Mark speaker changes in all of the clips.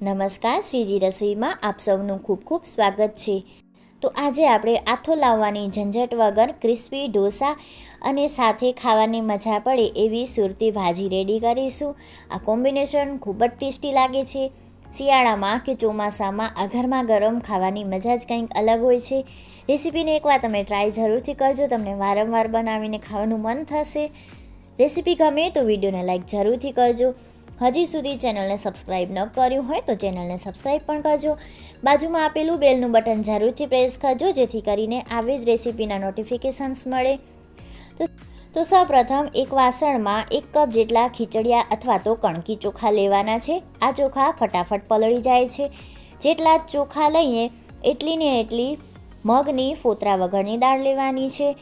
Speaker 1: નમસ્કાર, શ્રીજી રસોઈમાં આપ સૌનું ખૂબ ખૂબ સ્વાગત છે. તો આજે આપણે આથો લાવવાની ઝંઝટ વગર ક્રિસ્પી ઢોસા અને સાથે ખાવાની મજા પડે એવી સુરતી ભાજી રેડી કરીશું. આ કોમ્બિનેશન ખૂબ જ ટેસ્ટી લાગે છે. શિયાળામાં કે ચોમાસામાં આ ઘરમાં ગરમ ખાવાની મજા જ કંઈક અલગ હોય છે. રેસીપીને એકવાર તમે ટ્રાય જરૂરથી કરજો, તમને વારંવાર બનાવીને ખાવાનું મન થશે. રેસીપી ગમે તો વિડીયોને લાઈક જરૂરથી કરજો. હજી સુધી ચેનલને સબસ્ક્રાઈબ ન કર્યું હોય તો ચેનલને સબસ્ક્રાઈબ પણ કરજો. બાજુમાં આપેલું બેલનું બટન જરૂરથી પ્રેસ કરજો, જેથી કરીને આવી જ રેસીપીના નોટિફિકેશન્સ મળે. તો તો સૌપ્રથમ એક વાસણમાં એક કપ જેટલા ખીચડિયા અથવા તો કણકી ચોખા લેવાના છે. આ ચોખા ફટાફટ પલળી જાય છે. જેટલા ચોખા લઈએ એટલી ને એટલી મગની ફોતરા વગરની દાળ લેવાની છે.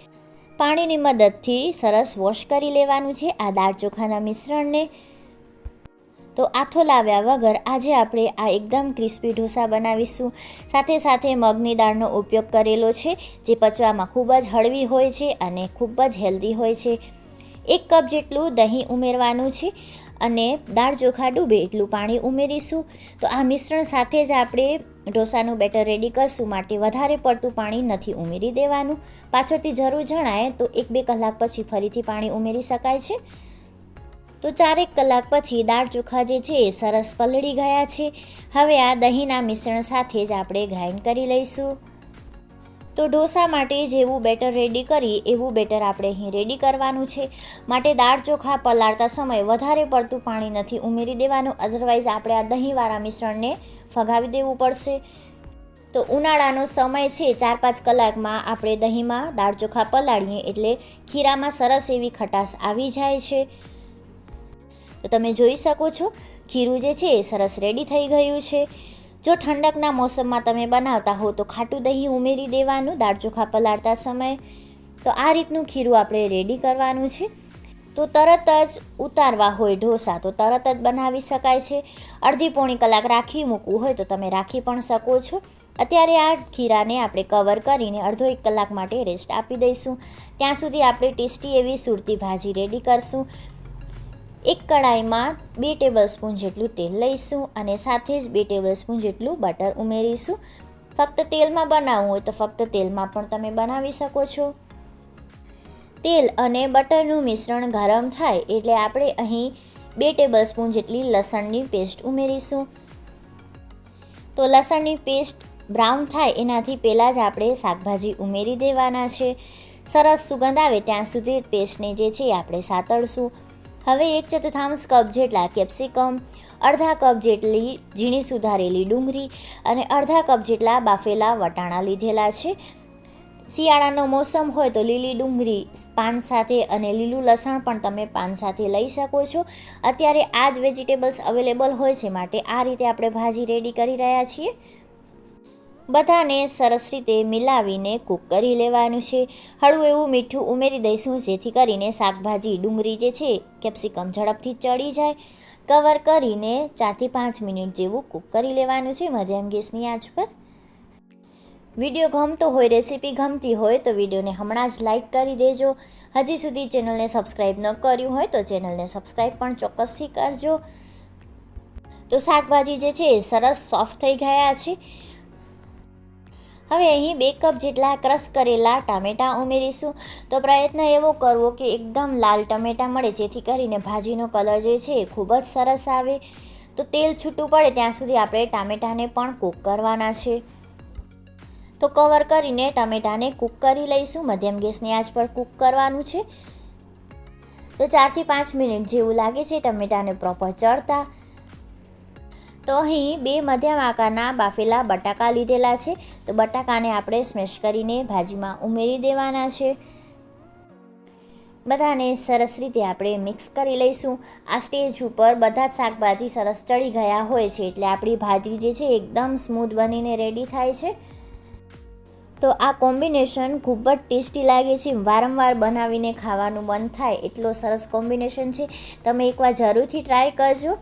Speaker 1: પાણીની મદદથી સરસ વોશ કરી લેવાનું છે આ દાળ ચોખાના મિશ્રણને. તો આથો લાવ્યા વગર આજે આપણે આ એકદમ ક્રિસ્પી ઢોસા બનાવીશું. સાથે સાથે મગની દાળનો ઉપયોગ કરેલો છે, જે પચવામાં ખૂબ જ હળવી હોય છે અને ખૂબ જ હેલ્ધી હોય છે. એક કપ જેટલું દહીં ઉમેરવાનું છે અને દાળ ચોખા ડૂબે એટલું પાણી ઉમેરીશું. તો આ મિશ્રણ સાથે જ આપણે ઢોસાનું બેટર રેડી કરશું, માટે વધારે પડતું પાણી નથી ઉમેરી દેવાનું. પાછળથી જરૂર જણાય તો એક બે કલાક પછી ફરીથી પાણી ઉમેરી શકાય છે. તો ચારેક કલાક પછી દાળ ચોખા જે છે એ સરસ પલળી ગયા છે. હવે આ દહીંના મિશ્રણ સાથે જ આપણે ગ્રાઇન્ડ કરી લઈશું. તો ઢોસા માટે જેવું બેટર રેડી કરી, એવું બેટર આપણે અહીં રેડી કરવાનું છે. માટે દાળ ચોખા પલાળતા સમયે વધારે પડતું પાણી નથી ઉમેરી દેવાનું અધરવાઇઝ આપણે આ દહીંવાળા મિશ્રણને ફગાવી દેવું પડશે. તો ઉનાળાનો સમય છે ચાર પાંચ કલાકમાં આપણે દહીંમાં દાળ ચોખા પલાળીએ એટલે ખીરામાં સરસ એવી ખટાશ આવી જાય છે. તો તમે જોઈ શકો છો, ખીરું જે છે એ સરસ રેડી થઈ ગયું છે. જો ઠંડકના મોસમમાં તમે બનાવતા હો તો ખાટું દહીં ઉમેરી દેવાનું, દાળ ચોખા પલાળતા સમયે. તો આ રીતનું ખીરું આપણે રેડી કરવાનું છે. તો તરત જ ઉતારવા હોય ઢોસા તો તરત જ બનાવી શકાય છે. અડધી પોણી કલાક રાખી મૂકવું હોય તો તમે રાખી પણ શકો છો. અત્યારે આ ખીરાને આપણે કવર કરીને અડધો એક કલાક માટે રેસ્ટ આપી દઈશું. ત્યાં સુધી આપણે ટેસ્ટી એવી સુરતી ભાજી રેડી કરશું. એક કડાઈમાં બે ટેબલસ્પૂન જેટલું તેલ લઈશું અને સાથે જ બે ટેબલસ્પૂન જેટલું બટર ઉમેરીશું. ફક્ત તેલમાં બનાવવું હોય તો ફક્ત તેલમાં પણ તમે બનાવી શકો છો. તેલ અને બટરનું મિશ્રણ ગરમ થાય એટલે આપણે અહીં બે ટેબલસ્પૂન જેટલી લસણની પેસ્ટ ઉમેરીશું. તો લસણની પેસ્ટ બ્રાઉન થાય એનાથી પહેલાં જ આપણે શાકભાજી ઉમેરી દેવાના છે. સરસ સુગંધ આવે ત્યાં સુધી પેસ્ટને જે છે આપણે સાતળશું. હવે એક ચતુર્થાંશ કપ જેટલા કેપ્સિકમ, અડધા કપ જેટલી ઝીણી સુધારેલી ડુંગળી અને અડધા કપ જેટલા બાફેલા વટાણા લીધેલા છે. શિયાળાનો મોસમ હોય તો લીલી ડુંગળી પાન સાથે અને લીલું લસણ પણ તમે પાન સાથે લઈ શકો છો. અત્યારે આ જ વેજીટેબલ્સ અવેલેબલ હોય છે માટે આ રીતે આપણે ભાજી રેડી કરી રહ્યા છીએ. બધાને સરસ રીતે મિલાવીને કૂક કરી લેવાનું છે. હળવું એવું મીઠું ઉમેરી દઈશું, જેથી કરીને શાકભાજી ડુંગળી જે છે, કેપ્સિકમ ઝડપથી ચડી જાય. કવર કરીને ચારથી પાંચ મિનિટ જેવું કૂક કરી લેવાનું છે મધ્યમ ગેસની આંચ પર. વીડિયો ગમતો હોય, રેસીપી ગમતી હોય, તો વિડીયોને હમણાં જ લાઇક કરી દેજો. હજી સુધી ચેનલને સબસ્ક્રાઈબ ન કર્યું હોય, તો ચેનલને સબસ્ક્રાઈબ પણ ચોક્કસથી કરજો. તો શાકભાજી જે છે, સરસ સોફ્ટ થઈ ગયા છે. હવે અહીં બે કપ જેટલા ક્રશ કરેલા ટામેટાં ઉમેરીશું. તો પ્રયત્ન એવો કરવો કે એકદમ લાલ ટમેટાં મળે, જેથી કરીને ભાજીનો કલર જે છે એ ખૂબ જ સરસ આવે. તો તેલ છૂટું પડે ત્યાં સુધી આપણે ટામેટાને પણ કૂક કરવાના છે. તો કવર કરીને ટામેટાને કૂક કરી લઈશું. મધ્યમ ગેસની આંચ પર કૂક કરવાનું છે. તો ચારથી પાંચ મિનિટ જેવું લાગે છે ટમેટાને પ્રોપર ચડતા. તો અહીં બે મધ્યમ આકારના બાફેલા બટાકા લીધેલા છે. તો બટાકાને આપણે સ્મેશ કરીને ભાજીમાં ઉમેરી દેવાના છે. બધાને સરસ રીતે આપણે મિક્સ કરી લઈશું. આ સ્ટેજ ઉપર બધા જ શાકભાજી સરસ ચડી ગયા હોય છે એટલે આપણી ભાજી જે છે એકદમ સ્મૂથ બનીને રેડી થાય છે. તો આ કોમ્બિનેશન ખૂબ જ ટેસ્ટી લાગે છે. વારંવાર બનાવીને ખાવાનું મન થાય એટલો સરસ કોમ્બિનેશન છે. તમે એકવાર જરૂરથી ટ્રાય કરજો.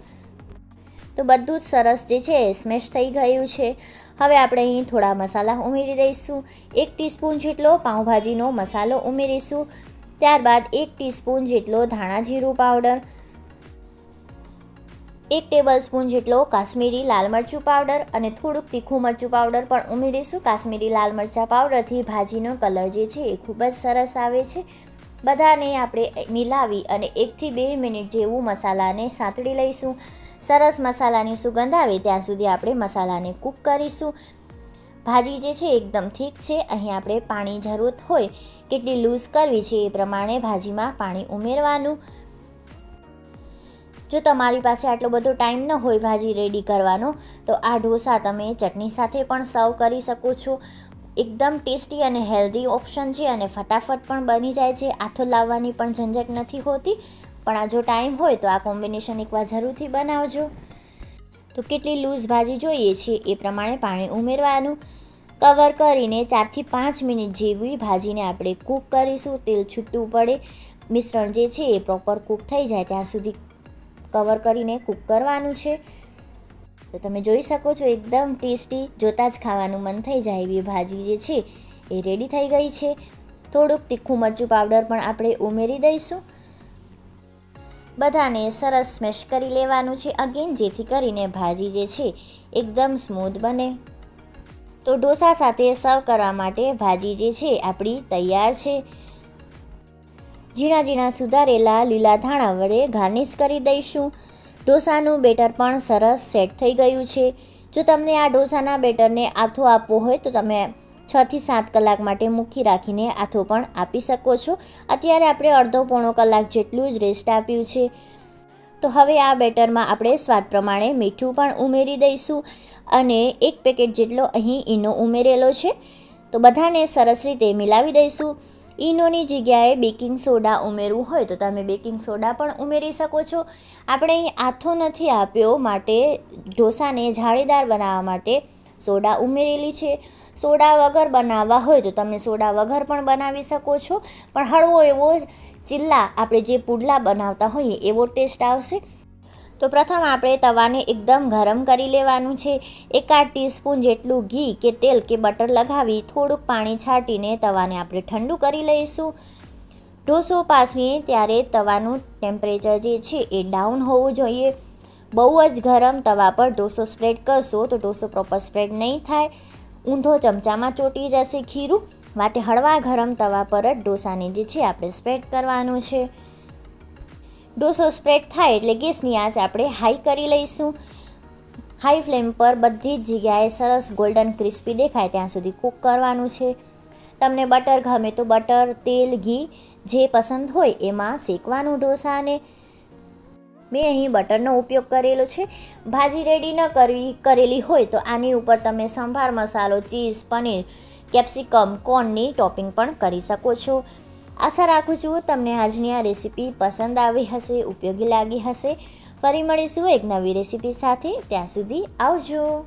Speaker 1: તો બધું જ સરસ જે છે સ્મેશ થઈ ગયું છે. હવે આપણે અહીં થોડા મસાલા ઉમેરી દઈશું. એક ટીસ્પૂન જેટલો પાઉંભાજીનો મસાલો ઉમેરીશું. ત્યારબાદ એક ટીસ્પૂન જેટલો ધાણા જીરું પાવડર. એક ટેબલ સ્પૂન જેટલો કાશ્મીરી લાલ મરચું પાવડર અને થોડુંક તીખું મરચું પાવડર પણ ઉમેરીશું. કાશ્મીરી લાલ મરચાં પાવડરથી ભાજીનો કલર જે છે એ ખૂબ જ સરસ આવે છે. બધાને આપણે મિલાવી અને એકથી બે મિનિટ જેવું મસાલાને સાંતળી લઈશું. સરસ મસાલાની સુગંધ આવે ત્યાં સુધી આપણે મસાલાને કૂક કરીશું. ભાજી જે છે એકદમ ઠીક છે. અહીં આપણે પાણી જરૂરત હોય કેટલી લૂઝ કરવી છે એ પ્રમાણે ભાજીમાં પાણી ઉમેરવાનું. જો તમારી પાસે આટલો બધો ટાઈમ ન હોય ભાજી રેડી કરવાનો, તો આ ઢોસા તમે ચટણી સાથે પણ સર્વ કરી શકો છો. એકદમ ટેસ્ટી અને હેલ્ધી ઓપ્શન છે અને ફટાફટ પણ બની જાય છે. આથો લાવવાની પણ ઝંઝટ નથી હોતી. પણ આ જો ટાઈમ હોય તો આ કોમ્બિનેશન એકવાર જરૂરથી બનાવજો. તો કેટલી લૂઝ ભાજી જોઈએ છે એ પ્રમાણે પાણી ઉમેરવાનું. કવર કરીને ચારથી પાંચ મિનિટ જેવી ભાજીને આપણે કૂક કરીશું. તેલ છૂટવું પડે. મિશ્રણ જે છે એ પ્રોપર કૂક થઈ જાય. ત્યાં સુધી કવર કરીને કૂક કરવાનું છે. તો તમે જોઈ શકો છો એકદમ ટેસ્ટી જોતાં જ ખાવાનું મન થઈ જાય એવી ભાજી જે છે એ રેડી થઈ ગઈ છે. થોડુંક તીખું મરચું પાવડર પણ આપણે ઉમેરી દઈશું. બધાને સરસ સ્મેશ કરી લેવાનું છે અગેન, જેથી કરીને ભાજી જે છે, એકદમ સ્મૂથ બને. તો ઢોસા સાથે સર્વ કરવા માટે ભાજી જે છે, આપણી તૈયાર છે. ઝીણા ઝીણા સુધારેલા લીલા ધાણા વડે ગાર્નિશ કરી દઈશું. ઢોસાનું બેટર પણ સરસ સેટ થઈ ગયું છે. જો તમને આ ઢોસાના બેટરને આથો આપવો હોય તો તમે છથી સાત કલાક માટે મૂકી રાખીને આથો પણ આપી શકો છો. અત્યારે આપણે અડધો પોણો કલાક જેટલું જ રેસ્ટ આપ્યું છે. તો હવે આ બેટરમાં આપણે સ્વાદ પ્રમાણે મીઠું પણ ઉમેરી દઈશું અને એક પેકેટ જેટલો અહીં ઈનો ઉમેરેલો છે. તો બધાને સરસ રીતે મિલાવી દઈશું. ઈનોની જગ્યાએ બેકિંગ સોડા ઉમેરવું હોય તો તમે બેકિંગ સોડા પણ ઉમેરી શકો છો. આપણે અહીં આથો નથી આપ્યો માટે ઢોસાને જાળીદાર બનાવવા માટે સોડા ઉમેરેલી છે. સોડા વગર બનાવવા હોય તો તમે સોડા વગર પણ બનાવી શકો છો. પણ હળવો એવો ચિલ્લા આપણે જે પુડલા બનાવતા હોઈએ એવો ટેસ્ટ આવશે. તો પ્રથમ આપણે તવાને એકદમ ગરમ કરી લેવાનું છે. એકાદ ટીસ્પૂન જેટલું ઘી કે તેલ કે બટર લગાવી થોડુંક પાણી છાંટીને તવાને આપણે ઠંડુ કરી લઈશું. ઢોસો પાથરીએ ત્યારે તવાનું ટેમ્પરેચર જે છે એ ડાઉન હોવું જોઈએ. બહુ જ ગરમ તવા પર ઢોસો સ્પ્રેડ કરશો તો ઢોસો પ્રોપર સ્પ્રેડ નહીં થાય. ઊંધો ચમચામાં ચોંટી જશે ખીરું. માટે હળવા ગરમ તવા પર જ ઢોસાને જે છે આપણે સ્પ્રેડ કરવાનું છે. ડોસો સ્પ્રેડ થાય એટલે ગેસની આંચ આપણે હાઈ કરી લઈશું. હાઈ ફ્લેમ પર બધી જ જગ્યાએ સરસ ગોલ્ડન ક્રિસ્પી દેખાય ત્યાં સુધી કૂક કરવાનું છે. તમને બટર ગમે તો બટર, તેલ, ઘી જે પસંદ હોય એમાં શેકવાનું ઢોસાને. મેં અહીં બટરનો ઉપયોગ કરેલો છે. ભાજી રેડી ન કરવી, કરેલી હોય તો આની ઉપર તમે સંભાર મસાલો, ચીઝ, પનીર, કેપ્સિકમ, કોર્નની ટોપિંગ પણ કરી શકો છો. આશા રાખું છું તમને આજની આ રેસીપી પસંદ આવી હશે, ઉપયોગી લાગી હશે. ફરી મળીશું એક નવી રેસીપી સાથે. ત્યાં સુધી આવજો.